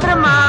భద్రమ్మా మీ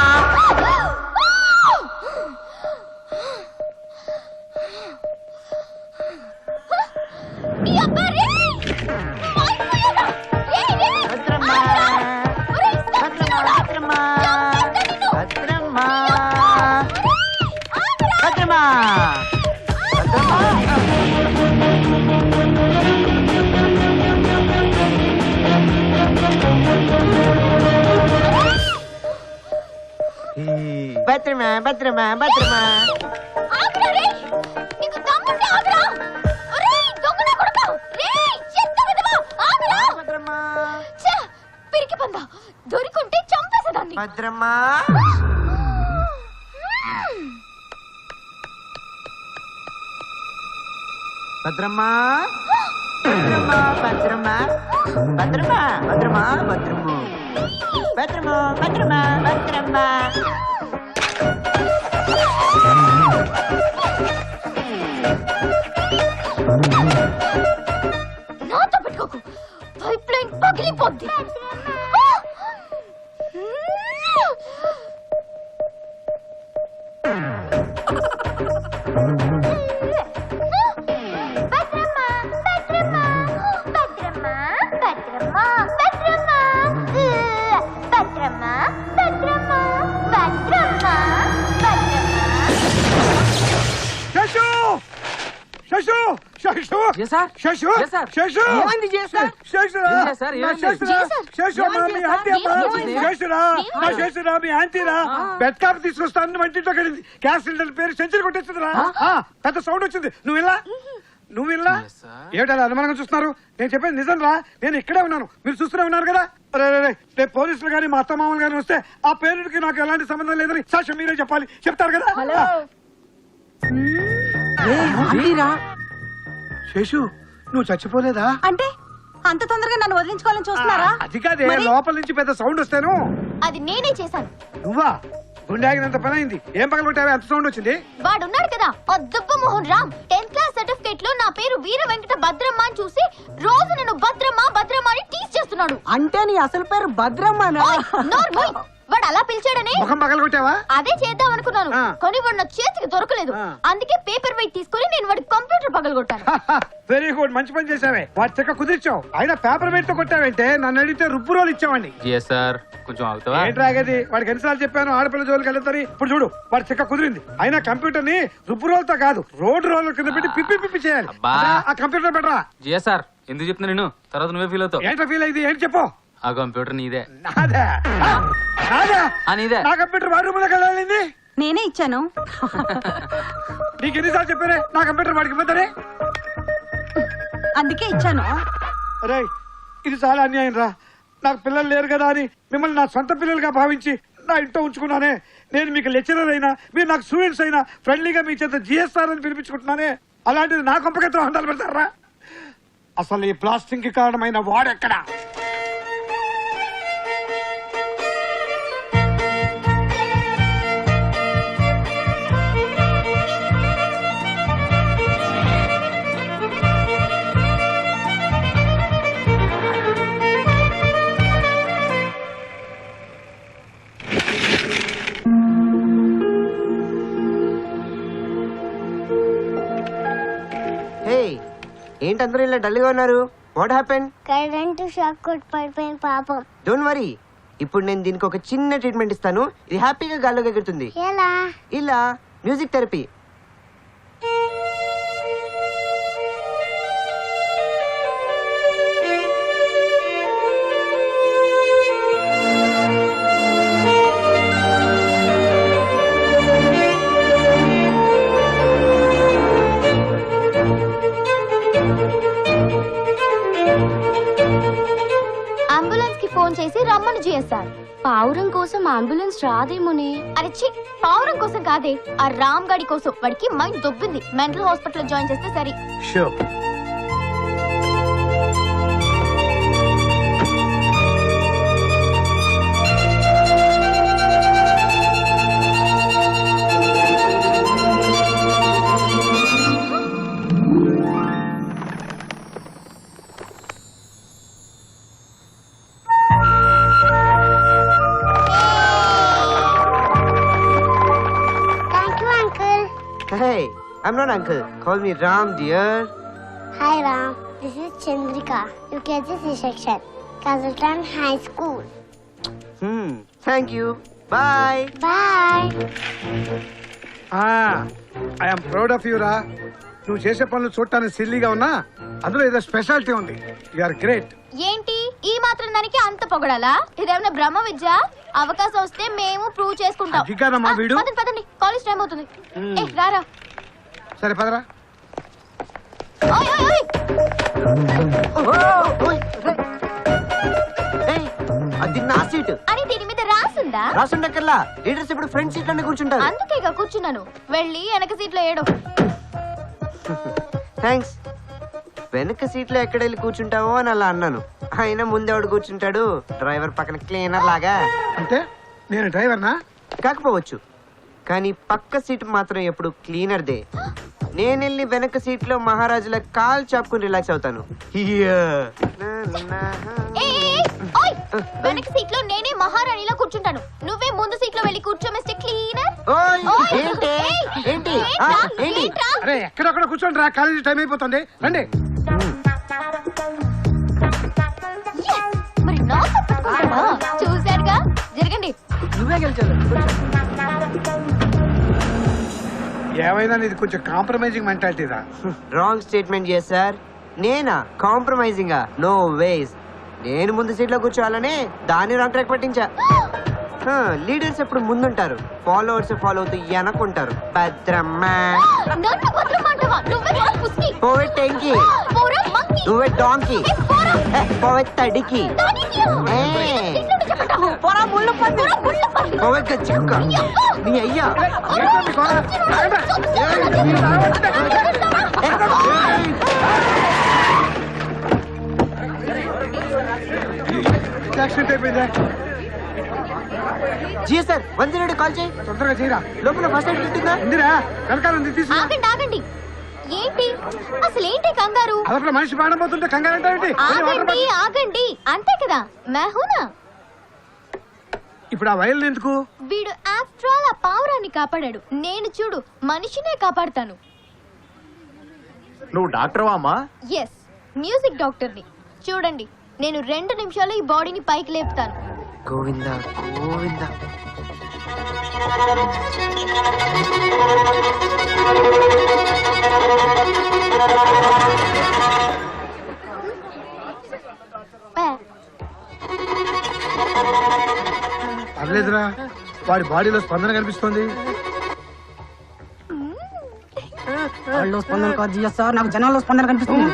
ఛ! పిరికి పందా. దొరికుంటే చంపేసేదాన్ని. భద్రమ్మా భద్రమ్మా భద్రమ్మా భద్రమ్మా భద్రమ్మ భద్రమ్మా భద్రమ్మా భద్రమ్మా నాతో పెట్టుకోకు. పైప్ లైన్ పగిలిపోద్ది. శశు sir. శశు sir. శశు ఏమైంది, sir? శశురా Yes, sir, నా ఏమైంది? శశురా sir. శశు అమ్మా ఏమైంది, మీ sir? ఆంటీ అమ్మా ఏమైంది? శశురా నా ఏమైంది? శశురా మీ ఆంటీరా బెడ్ కాప్ తీసుకొస్తాను వంటింట్లో కలిగింది. గ్యాస్ సిలిండర్ పేరు సెంచరీ కొట్టేస్తుందిరా ఆ, పెద్ద సౌండ్ వచ్చింది. నువ్వు వెళ్ళా నువ్వు వెళ్ళా Yes, sir. ఏమిటా అనుమానంగా చూస్తున్నారు? నేను చెప్పేది నిజం రా. నేను ఇక్కడే ఉన్నాను. మీరు చూస్తూనే ఉన్నారు కదా? రే, రే, రే, రేపు పోలీసులు కానీ మా అత్త మామూలు కానీ వస్తే ఆ పేరుడికి నాకు ఎలాంటి సంబంధం లేదని సాక్ష్యం మీరే చెప్పాలి. చెప్తారు కదా? ఆంటీరా. శేషు నువ్వు చచ్చిపోలేదా? అంటే అంత తొందరగా నన్ను వదిలించుకోవాలని చూస్తున్నారా? అది కాదే? లోపల నుంచి పెద్ద సౌండ్ వస్తాను. అది నేనే చేశాను. నువ్వా? గుండె ఆగినంత పని అయింది ఏం పగలగొట్టావే? అంత సౌండ్ వచ్చింది. వాడున్నాడు కదా ఆ దుబ్బ మోహన్ రామ్. టెన్త్ క్లాస్ సర్టిఫికేట్లో నా పేరు వీర వెంకట భద్రమ్మ అని చూసి రోజు నన్ను భద్రమ్మ భద్రమ్మ అని టీస్ చేస్తున్నాడు. అంటే నీ అసలు పేరు మూయ్. వాడు అలా పిలిచాడని ముఖం పగలగొట్టావా? అదే చేద్దాం అనుకున్నాను. ఆ. కానీ వాడు నా చేతికి దొరకలేదు. ఆ. అందుకే పేపర్ వెయిట్ తీసుకొని నేను వాడి కంప్యూటర్ పగలగొట్టాను. వెరీ గుడ్ మంచి పని చేసావే వాటి చెక్క కుదిర్చావు. అయినా పేపర్ వెయిట్తో కొట్టావంటే నన్ను అడిగితే రుబ్బు రోలు ఇచ్చావండి సార్ కొంచెం ఆగుతావా? ఏంటి రాగది వాడికి ఎన్నిసార్లు చెప్పాను ఆడపిల్ల జోలికి వెళ్తారు ఇప్పుడు చూడు వాడి చెక్క కుదిరింది. అయినా కంప్యూటర్ని రుబ్బు రోల్తో కాదు రోడ్డు రోల్ కింద పెట్టి పిప్పి పిప్పి చేయాలి. అబ్బా. అదా, ఆ కంప్యూటర్ పెట్టరా? జియా సార్ ఎందుకు చెప్తున్నా నేను? తర్వాత నువ్వే ఫీల్ అవుతావు. ఏంటో ఫీల్ అయింది ఏంటి చెప్పు. ఆ కంప్యూటర్ నీదే. నాదా? ఆ, నాదా? ఆ నీదే. నా కంప్యూటర్ వాడి రూమ్ వెళ్ళాలింది నేనే ఇచ్చాను. నీకు ఎన్నిసార్లు చెప్పారే నా కంప్యూటర్ వాడికి ఇవ్వద్దరే అందుకే ఇచ్చాను. అరే ఇది చాలా అన్యాయం రా. నాకు పిల్లలు లేరు కదా అని మిమ్మల్ని నా సొంత పిల్లలుగా భావించి నా ఇంట్లో ఉంచుకున్నానే. నేను మీకు లెక్చరర్ అయినా మీరు నాకు స్టూడెంట్స్ అయినా ఫ్రెండ్లీగా మీ చేత జిఎస్ఆర్ అని పిలిపించుకుంటున్నానే. అలాంటిది నా కొంపకెత్తం హండాలు పెడతారా? అసలు ఈ ప్లాస్టింగ్కి కారణమైన వాడెక్కడా ఏంటి అందరూ ఇలా డల్గా ఉన్నారు? వాట్ హ్యాపెన్ కరెంటు షాక్ కొట్టి పడిపోయింది పాపం. డోంట్ వరీ ఇప్పుడు నేను దీనికి ఒక చిన్న ట్రీట్మెంట్ ఇస్తాను. ఇది హ్యాపీగా గాల్లోకి ఎగురుతుంది. ఎలా? ఇలా మ్యూజిక్ థెరపీ అంబులెన్స్ రాదేమోనే? అరే చి పావురం కోసం కాదే. ఆ రామ్ గాడి కోసం వాడికి మైండ్ దొబ్బింది. మెంటల్ హాస్పిటల్ జాయిన్ చేస్తే సరే. I'm not uncle call me Ram dear hi Ram this is Chandrika UKG C section Kazalton high school thank you bye bye I'm proud of you రా నువ్వు చేసే పనులు చూడటానికి సిల్లీగా ఉన్నా అందులో ఏదో స్పెషాలిటీ ఉంది. యు ఆర్ గ్రేట్ ఏంటి? ఈ మాత్రం దానికి అంత పొగడాలా? ఇదేమైనా బ్రహ్మ విద్య? అవకాశం వస్తే మేము ప్రూవ్ చేసుకుంటాం. అది కాదమ్మా వీడు. పదండి పదండి. కాలేజ్ టైం అవుతుంది. ఏ రారా. సరే పదరా. అది నా సీట్. అని దీని మీద రాసిందా? రాసుండక్కర్లా. లీడర్స్ ఇప్పుడు ఫ్రంట్ సీట్లోనే కూర్చుంటారు. అందుకేగా కూర్చున్నాను. వెళ్ళి వెనక సీట్లో ఏడు. థ్యాంక్స్ వెనక సీట్లో ఎక్కడ వెళ్ళి కూర్చుంటావో అని అలా అన్నాను. అయినా ముందెవడు కూర్చుంటాడు? డ్రైవర్ పక్కన క్లీనర్ లాగా. అంటే? నేను డ్రైవర్నా? కాకపోవచ్చు. కానీ పక్క సీట్ మాత్రం ఎప్పుడు క్లీనర్ దే. నేను వెళ్ళి వెనక సీట్లో మహారాజుల కాల్ చాపుకుని రిలాక్స్ అవుతాను. వెనక సీట్లో నేనే మహారాణిలా కూర్చుంటాను. నువ్వే ముందు సీట్లో వెళ్ళి కూర్చో మిస్టర్ క్లీనర్? అరే ఎక్కడొక్కడ కూర్చోండి రా కాలేజీ టైం అయిపోతుంది. రండి! మరి? చూశారుగా? జరగండి. నువ్వే గెలిచావు. ఏమైనా ఇది కొంచెం కాంప్రమైజింగ్ మెంటాలిటీ రా. రాంగ్ స్టేట్మెంట్ చేశార్ నేనా? కాంప్రమైజింగ్ నో వేస్ నేను ముందు సీట్లో కూర్చోవాలని దాన్ని రాంగ్ ట్రాక్ పట్టించా. లీడర్స్ ఎప్పుడు ముందుంటారు? ఫాలోవర్స్ ఫాలో అవుతూ వెనకుంటారు భద్రమ్మా. నువ్వే పోవే టెంకి. డాంకి. పోవే తడికి. పోరా ముళ్ళ గచ్చి కుక్క నీ అయ్యా. యాక్సిడెంట్ అయిపోయిందా జీ సార్ వన్ జీరో కాల్ చేయి. తొందరగా చేయరా. లోపల ఫస్ట్ ఎయిడ్ ఉంటుందా ఇందిరా వెనకాల ఉంది తీసుకురా ఆగండి ఆగండి. ఏంటి? అసలు ఏంటి కంగారు? అదొక మనిషి పాడబోతుంటే కంగారు అంటే ఆగండి ఆగండి. అంతే కదా. మెహూనా? ఇప్పుడు ఆ వైర్లు ఎందుకు? వీడు ఆఫ్టర్ ఆల్ ఆ పావురాన్ని కాపాడాడు. నేను చూడు మనిషినే కాపాడుతాను. నువ్వు డాక్టర్వా అమ్మా ఎస్ మ్యూజిక్ డాక్టర్ని చూడండి నేను రెండు నిమిషాలు ఈ బాడీని పైకి లేపుతాను. గోవిందా గోవిందా. వాడి బాడీలో స్పందన కనిపిస్తోంది. వాళ్ళు స్పందన కాదు జిఎస్ఆర్ నాకు జనాల్లో స్పందన కనిపిస్తుంది.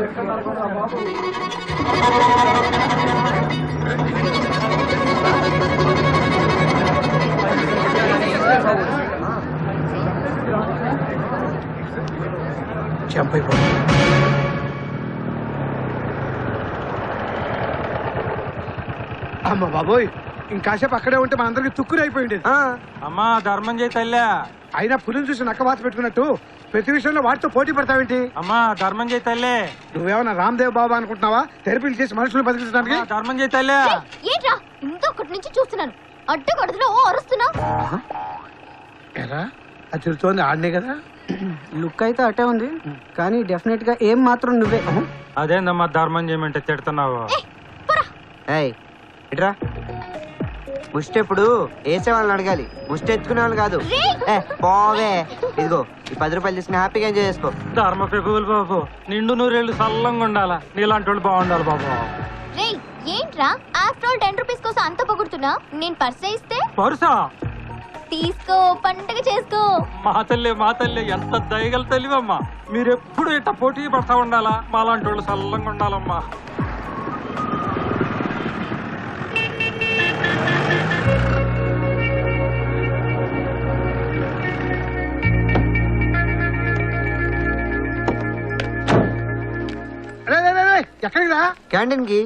జంప్ అయిపోయింది అమ్మ బాబోయ్ ఇంకాసేపు అక్కడే ఉంటే మనందరికి తుక్కురు అయిపోయి ఉండేది ఆ, అమ్మా ధర్మం చేయి తల్లా. అయినా పులిని చూసి నక్క వాత పెట్టుకున్నట్టు ప్రతి విషయంలో వాటితో పోటీ పడతావేంటి? అమ్మా ధర్మం చేయి తల్లే. నువ్వేమన్నా రామ్దేవ్ బాబా అనుకుంటున్నావా? థెరపీలు చేసి మనుషులు బతికించడానికి? ధర్మం చేయి తల్లా. ఏంట్రా? ఇంకొకటి నుంచి చూస్తున్నాను. అడ్డగొడతలో ఓ అరుస్తున్నా ఎరా అది తిరుగుతోంది ఆడనే కదా? లుక్ అయితే అటే ఉంది కానీ డెఫినెట్గా ఏం మాత్రం నువ్వే. అదేందమ్మా ధర్మం చేయమంటే తిడుతున్నావు? ఏయ్ ఇట్రా. ముష్టెప్పుడు వేసే వాళ్ళని అడగాలి. ముష్టి ఎత్తుకునే వాళ్ళు కాదు. ఏ పోవే. ఇదిగో ఈ పది రూపాయలు తీసుకుని హ్యాపీగా ఎంజాయ్ చేసుకో. ధర్మ పెగులు బాబు నిండు నూరేళ్ళు సల్లంగా ఉండాలా? నీలాంటి వాళ్ళు బాగుండాలి బాబు. రేయ్ ఏంట్రా? ఆఫ్టర్ ఆల్ టెన్ రూపీస్ కోసం అంత పొగుడుతున్నా నేను పర్సే ఇస్తే? పరుసా? తీసుకో పండగ చేసుకో. మా తల్లి మా తల్లి ఎంత దయగల తెలివమ్మా. మీరు ఎప్పుడు ఇట్ట పోటీ పడతా ఉండాలా? మా లాంటి వాళ్ళు సల్లంగా ఉండాలమ్మా ఎక్కడికి రా? క్యాంటీన్కి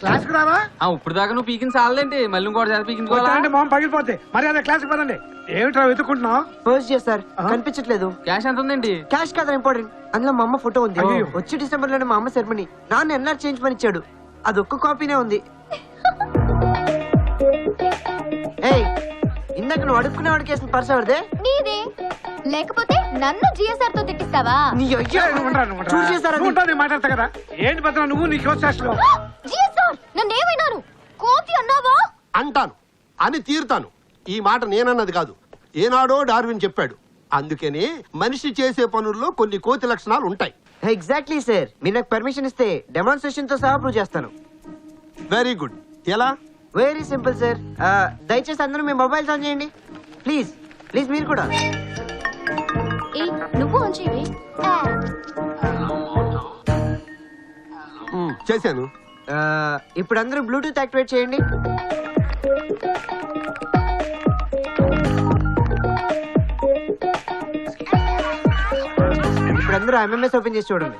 క్లాస్కి రారా ఆ ఇప్పుడు దాకా నువ్వు పీకిన చాలంటే మళ్ళీ ఇంకోటి చేత పీకించుకోవాలా? వచ్చారంటే మొహం పగిలిపోతే. మరి అదే క్లాస్కి పదండి. ఏమిట్రా వెతుకుంటున్నావు ఫస్ట్ చేస్తారు? కనిపించట్లేదు. క్యాష్ ఎంత ఉందండి? క్యాష్ కదా ఇంపార్టెంట్ అందులో మా అమ్మ ఫోటో ఉంది. వచ్చే డిసెంబర్లోనే మా అమ్మ సెరమనీ నాన్న ఎన్ఆర్ చేంజ్ పని ఇచ్చాడు. అది ఒక్క కాపీనే ఉంది. ఇందాక నువ్వు అడుక్కునే వాడికి వేసిన పర్స్ ఎవరిదే? నీదే. లేకపోతే నన్ను జిఎస్ఆర్తో తిట్టిస్తావా? నీ అయ్యో చేస్తారా నేను? మాట్లాడతా కదా. ఏంటి భద్ర? నువ్వు నీ జిఎస్ఆర్ నన్ను ఏమైనాను కోతి అన్నావా? అంటాను. అని తీరుతాను. ఈ మాట నేనన్నది కాదు. ఏనాడో డార్విన్ చెప్పాడు. అందుకని మనిషి చేసే పనుల్లో కొన్ని కోతి లక్షణాలు ఉంటాయి. ఎగ్జాక్ట్లీ సార్ మీరు నాకు పర్మిషన్ ఇస్తే డెమాన్స్ట్రేషన్తో సహా ప్రూవ్ చేస్తాను. వెరీ గుడ్ ఎలా? వెరీ సింపుల్ సార్ దయచేసి అందరూ మీ మొబైల్స్ ఆన్ చేయండి. ప్లీజ్ ప్లీజ్ మీరు కూడా. ఏ నువ్వు మ్, చేశాను. ఆ, ఇప్పుడు అందరూ బ్లూటూత్ యాక్టివేట్ చేయండి. ఇప్పుడు అందరూ ఎంఎంఎస్ ఓపెన్ చేసి చూడండి.